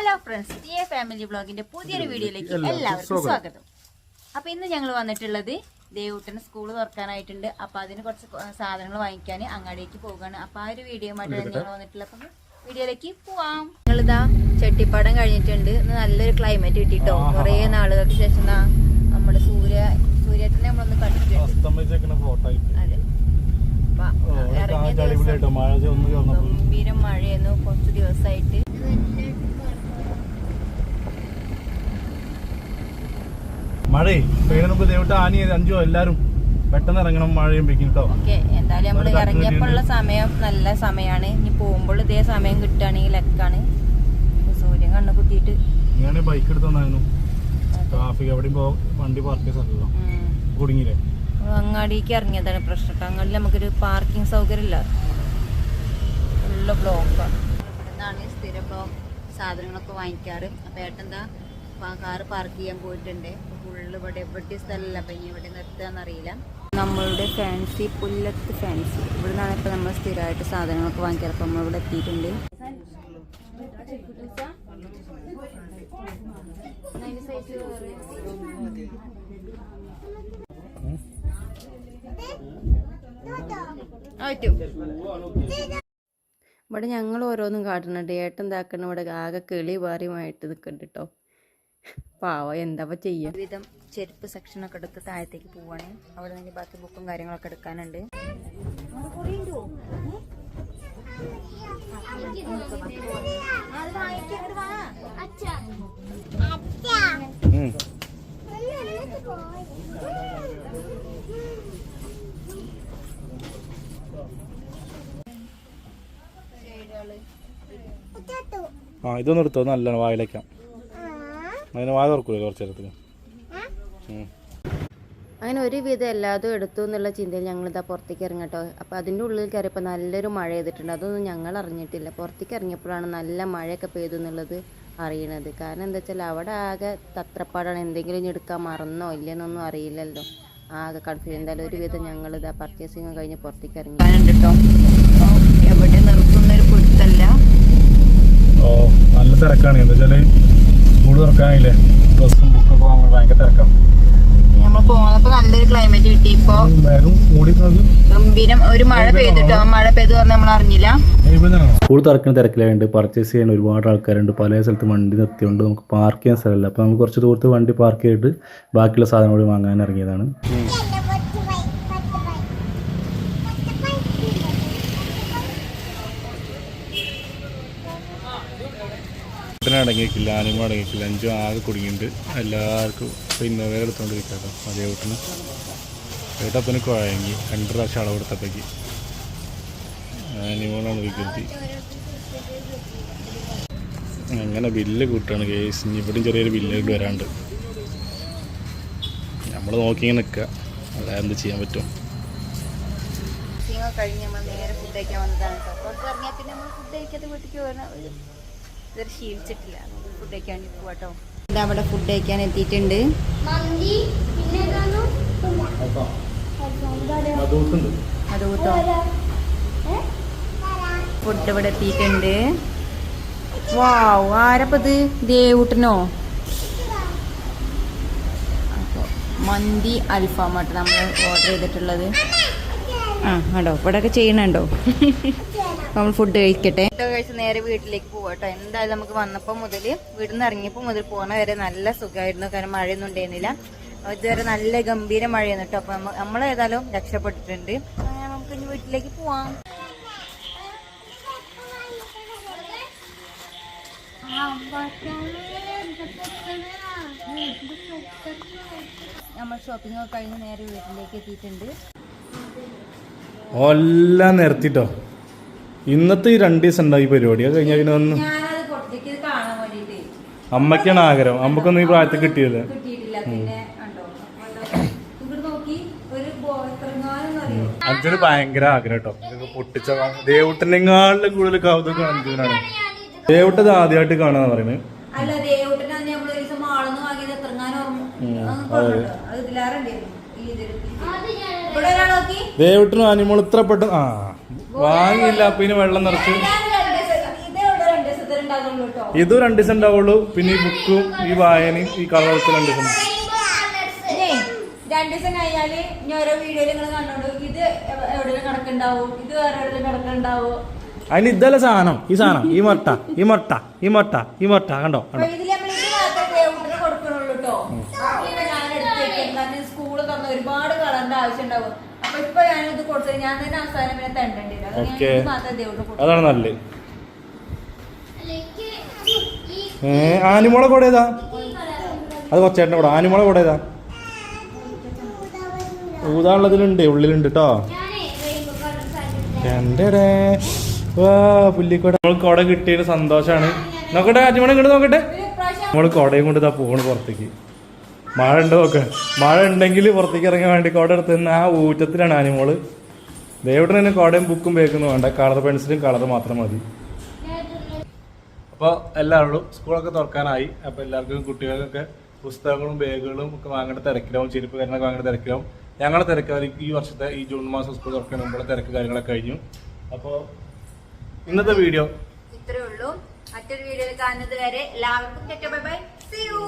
Hello friends T A family ബ്ലോഗിന്റെ പുതിയൊരു വീഡിയോയിലേക്ക് എല്ലാവർക്കും സ്വാഗതം. അപ്പൊ ഇന്ന് ഞങ്ങൾ വന്നിട്ടുള്ളത് ദേവൂട്ടൻ സ്കൂൾ തുറക്കാനായിട്ടുണ്ട്. അപ്പൊ അതിന് കുറച്ച് സാധനങ്ങൾ വാങ്ങിക്കാൻ അങ്ങാടിക്ക് പോവുകയാണ്. അപ്പൊ ആ ഒരു വീഡിയോ ആയിട്ടാണ് ഞങ്ങൾ വന്നിട്ടുള്ളത്. അപ്പൊ വീഡിയോയിലേക്ക് പോവാം. ഞങ്ങളിതാ ചെട്ടിപ്പാടം കഴിഞ്ഞിട്ടുണ്ട്. ഇന്ന് നല്ലൊരു ക്ലൈമറ്റ് കിട്ടിട്ടോ. കുറെ നാളുകൾക്ക് ശേഷം നമ്മുടെ സൂര്യ സൂര്യേട്ടനെ നമ്മളൊന്ന് കണ്ടിട്ടുണ്ട്. അതെ. ഇറങ്ങിയ ദിവസം ഗംഭീരം മഴയായിരുന്നു കുറച്ച് ദിവസമായിട്ട്. മഴേ പേര് നമുക്ക് ദൈവട്ട് ആനി അഞ്ചോ എല്ലാരും പെട്ടെന്ന് ഇറങ്ങണം മഴയും പെയ്ക്കും കേട്ടോ എന്തായാലും നമ്മൾ ഇറങ്ങിയപ്പോഴുള്ള സമയം നല്ല സമയമാണ് ഇനി പോകുമ്പോൾ ഇതേ സമയം കിട്ടുകയാണെങ്കിൽ ലക്കാണ്. സൂര്യൻ കണ്ണു കുത്തിയിട്ട്. ഞാൻ ബൈക്ക് എടുത്ത് വന്നായിരുന്നു. ട്രാഫിക് എവിടെയും പോ വണ്ടി പാർക്ക് സ്ഥലമല്ലോ കുടുങ്ങിയില്ലേ? അങ്ങാടിക്ക് ഇറങ്ങിയതാണ് പ്രശ്നം. അങ്ങാടിയിൽ നമുക്കൊരു പാർക്കിംഗ് സൗകര്യം ഇല്ല ഫുള്ള് ബ്ലോക്കാണ് ഇവിടുന്നാണ് സ്ഥിര ബ്ലോക്ക് സാധനങ്ങളൊക്കെ വാങ്ങിക്കാറ്. അപ്പം ഏട്ടെന്താ കാറ് പാർക്ക് ചെയ്യാൻ പോയിട്ടുണ്ട്. ഫുള്ള് ഇവിടെ എവിടെ സ്ഥലമല്ല. അപ്പം ഇനി ഇവിടെ നിർത്തുകയെന്നറിയില്ല നമ്മളുടെ ഫാൻസി പുല്ലത്ത് ഫാൻസി ഇവിടെ നിന്നാണ് ഇപ്പം നമ്മൾ സ്ഥിരമായിട്ട് സാധനങ്ങളൊക്കെ വാങ്ങിക്കാറ്. അപ്പം നമ്മളിവിടെ എത്തിയിട്ടുണ്ട്. ഇവിടെ ഞങ്ങൾ ഓരോന്നും കാട്ടുന്നുണ്ട്. ഏട്ടൻ താക്കണ ഇവിടെ ആകെ കിളി പാറിയുമായിട്ട് നിൽക്കുന്നുണ്ട് കേട്ടോ പാവ എന്താ ചെയ്യാം? വിധം ചെരുപ്പ് സെക്ഷനൊക്കെ എടുത്ത് താഴത്തേക്ക് പോവാണ്. അവിടെ നിന്ന് ബാക്കി ബുക്കും കാര്യങ്ങളൊക്കെ എടുക്കാനുണ്ട്. ആ ഇതൊന്നും എടുത്തോ? വായിലേക്കാം. അതിന് വായ തുറക്കൂലേ കുറച്ച് നേരത്തിന്. അങ്ങനെ ഒരുവിധം എല്ലാതും എടുത്തു എന്നുള്ള ചിന്തയിൽ ഞങ്ങൾ ഞങ്ങളിതാ പുറത്തേക്ക് ഇറങ്ങട്ടോ അപ്പോൾ അതിന്റെ ഉള്ളിൽ കയറിയപ്പോൾ നല്ലൊരു മഴ ചെയ്തിട്ടുണ്ട് അതൊന്നും ഞങ്ങൾ അറിഞ്ഞിട്ടില്ല. പുറത്തേക്ക് ഇറങ്ങിയപ്പോഴാണ് നല്ല മഴയൊക്കെ പെയ്തു എന്നുള്ളത് അറിയണത്. കാരണം എന്താ വെച്ചാൽ അവിടെ ആകെ തത്രപ്പാടാണ്. എന്തെങ്കിലും എടുക്കാൻ മറന്നോ ഇല്ലെന്നൊന്നും അറിയില്ലല്ലോ. ആകെ കൺഫ്യൂഷൻ എന്തായാലും ഒരുവിധം ഞങ്ങൾ ഇതാ പർച്ചേസിങ് കഴിഞ്ഞ് പുറത്തേക്ക് ഇറങ്ങി. കേട്ടോ. എവിടെ നിർത്തുന്നൊരു പിടുത്തല്ല ഓ നല്ല തിരക്കാണ്. എന്താ വെച്ചാൽ സ്കൂൾ തുറക്കാനില്ലേ ഡ്രസ്സും ബുക്കൊക്കെ വാങ്ങാൻ ഭയങ്കര തിരക്കാണ് നമ്മൾ നല്ലൊരു ക്ലൈമറ്റ് കിട്ടി. ഗംഭീരം ഒരു മഴ പെയ്തിട്ടോ? മഴ പെയ്തു പറഞ്ഞ് നമ്മൾ അറിഞ്ഞില്ല. സ്കൂൾ തുറക്കുന്ന തിരക്കിലായതുകൊണ്ട് പർച്ചേസ് ചെയ്യാൻ ഒരുപാട് ആൾക്കാരുണ്ട്. പല സ്ഥലത്ത് വണ്ടി നിർത്തിയുണ്ട് നമുക്ക് പാർക്ക് ചെയ്യാൻ സ്ഥലമില്ല. അപ്പോൾ നമ്മൾ കുറച്ച് ദൂരത്ത് വണ്ടി പാർക്ക് ചെയ്തിട്ട് ബാക്കിയുള്ള സാധനം കൂടി വാങ്ങാൻ ഇറങ്ങിയതാണ്. അടങ്ങിയിട്ടില്ല ആനിമ അടങ്ങിയിട്ടില്ല. അഞ്ചും ആകെ കുടുങ്ങിയിട്ടുണ്ട് എല്ലാവർക്കും ഇപ്പോൾ ഇന്നോവ എടുത്തുകൊണ്ടിരിക്കുക കേട്ടോ അതേ വീട്ടിന് ഏട്ടപ്പന് കുഴങ്ങി. രണ്ട് പ്രാവശ്യം അളവെടുത്തപ്പോഴേക്ക് ആനിമോളാണ് വികൃതി അങ്ങനെ ബില്ല് കൂട്ടുകയാണ് കേസ്. ഇവിടെയും ചെറിയൊരു ബില്ല് ഇട്ട് വരാണ്ട്. നമ്മൾ നോക്കി നിൽക്കുക അല്ലാതെ എന്ത് ചെയ്യാൻ പറ്റും? കഴിഞ്ഞ് നമ്മൾ നേരെ ഫുഡ് കഴിക്കാൻ വന്നതാണ്. കേട്ടോ പുറത്ത് ഇറങ്ങിയാൽ പിന്നെ നമ്മൾ ഫുഡ് കഴിക്കാതെ വീട്ടിലേക്ക് ഒരു ഇതൊരു ശീലിച്ചിട്ടില്ല. ഫുഡ് കഴിക്കാൻ വേണ്ടി പോവാട്ടോ. ഇതാ അവിടെ ഫുഡ് കഴിക്കാൻ എത്തിയിട്ടുണ്ട്. ഫുഡ് ഇവിടെ എത്തിയിട്ടുണ്ട്. വാവ് ആരപ്പത് ദേവൂട്ടനോ അപ്പോൾ മന്തി അൽഫാമായിട്ട് നമ്മൾ ഓർഡർ ചെയ്തിട്ടുള്ളത്. ആ ഇവിടെ ഇവിടെയൊക്കെ ചെയ്യണുണ്ടോ? നമ്മൾ ഫുഡ് കഴിക്കട്ടെ. കഴിച്ച് നേരെ വീട്ടിലേക്ക് പോവാട്ടോ എന്തായാലും നമുക്ക് വന്നപ്പോൾ മുതൽ വീട്ടിൽ നിന്ന് ഇറങ്ങിയപ്പോൾ മുതൽ പോണ വരെ നല്ല സുഖമായിരുന്നു കാരണം മഴയൊന്നും ഉണ്ടായിരുന്നില്ല. ഇതുവരെ നല്ല ഗംഭീര മഴയാണ് കേട്ടോ അപ്പൊ നമ്മൾ നമ്മളേതായാലും രക്ഷപ്പെട്ടിട്ടുണ്ട്. നമുക്ക് ഇനി വീട്ടിലേക്ക് പോവാം. നമ്മൾ ഷോപ്പിംഗ് ഒക്കെ കഴിഞ്ഞ് നേരെ വീട്ടിലേക്ക് എത്തിയിട്ടുണ്ട്. എല്ലാം നിർത്തിട്ടോ. ഇന്നത്തെ ഈ രണ്ട് ദിവസം ഉണ്ടായി പരിപാടി. അത് കഴിഞ്ഞാൽ പിന്നെ ഒന്ന് അമ്മയ്ക്കാണ് ആഗ്രഹം. അമ്മക്കൊന്നും ഈ പ്രായത്തിൽ കിട്ടിയത് കിട്ടിയിട്ടില്ല. പിന്നെ കണ്ടോ കണ്ടോ? ഇങ്ങോട്ട് നോക്കി. ഒരു ബോത്രങ്ങാനും അറിയോ? അഞ്ചിന് ഭയങ്കര ആഗ്രഹം കേട്ടോ പൊട്ടിച്ച ദേവൂട്ടനെങ്ങാളിലും കൂടുതൽ കൗതുകം അഞ്ചിനാണ് ദേവൂട്ടത് ആദ്യമായിട്ട് കാണാന്ന് പറയുന്നത് ദേവട്ടനും ആനിമോൾ ദേവൂട്ടനും അനിമോൾ ഇത്ര പെട്ടെന്ന് ആ. വാങ്ങിയില്ല പിന്നെ വെള്ളം നിറച്ച്. ഇതും രണ്ട് ദിവസം- ഉണ്ടാവുള്ളൂ. പിന്നെ ഈ ബുക്കും ഈ വായനയും ഈ കളേഴ്സ് രണ്ട് ദിവസം. രണ്ടു ദിവസം കഴിഞ്ഞാൽ ഇനി ഓരോ വീഡിയോയിൽ നിങ്ങൾ കണ്ടോളൂ ഇത് എവിടെയെങ്കിലും ഇത് വേറെ എവിടെയെങ്കിലും അതിന് ഇതല്ല സാധനം. ഈ സാധനം. ഈ മൊട്ട. ഈ മൊട്ട. ഈ മൊട്ട. ഈ മൊട്ട. കണ്ടോ? കാരണം സ്കൂൾ തന്ന ഒരുപാട് കളറിന്റെ ആവശ്യം ഉണ്ടാവും. ഇപ്പൊ ഞാനിത് കൊടുത്തത് ഞാൻ തന്നെ അവസാനം പിന്നെ അത്. മാത്രമേ കൊടുക്കൂ. അതാണ് നല്ലത്. ഏ ആനിമോളെ കൂടെ ഏതാ? അത് കൊച്ചേട്ടന്റെ കൂടെ. ആനിമോളെ കൂടെ ഏതാ? ഊതാനുള്ളതിലുണ്ട് ഉള്ളിലുണ്ട് കേട്ടോ എന്റെ വാ പുല്ലിക്കോട. നമ്മൾ കുട കിട്ടിയ സന്തോഷാണ്. നോക്കട്ടെ ആറ്റുമണി ഇങ്ങോട്ട് നോക്കട്ടെ. നമ്മൾ കുടയും കൊണ്ട് ഇതാ പോണ് പുറത്തേക്ക്. മഴ ഉണ്ട് നോക്ക് മഴ ഉണ്ടെങ്കിൽ പുറത്തേക്ക് ഇറങ്ങാൻ വേണ്ടി കോട എടുത്ത് നിന്ന് ആ ഊറ്റത്തിലാണ് ആനിമോൾ ദേവിടെ തന്നെ കോടയും ബുക്കും ബേക്കൊന്നും വേണ്ട കളർ പെൻസിലും കളർ മാത്രം മതി. അപ്പോൾ എല്ലാവരോടും സ്കൂളൊക്കെ തുറക്കാനായി. അപ്പോൾ എല്ലാവർക്കും കുട്ടികൾക്കൊക്കെ പുസ്തകങ്ങളും ബാഗുകളും ഒക്കെ വാങ്ങേണ്ട തിരക്കിലാവും. ചെരുപ്പ് കാര്യങ്ങളൊക്കെ വാങ്ങേണ്ട തിരക്കിലാവും. ഞങ്ങളുടെ തിരക്ക് ഈ വർഷത്തെ ഈ ജൂൺ മാസം സ്കൂൾ തുറക്കാൻ മുമ്പുള്ള തിരക്ക് കാര്യങ്ങളൊക്കെ കഴിഞ്ഞു. അപ്പോൾ ഇന്നത്തെ വീഡിയോ. ഇത്രയേ ഉള്ളൂ. മറ്റൊരു വീഡിയോയിൽ കാണുന്നത് വരെ എല്ലാവർക്കും ബൈ ബൈ. See you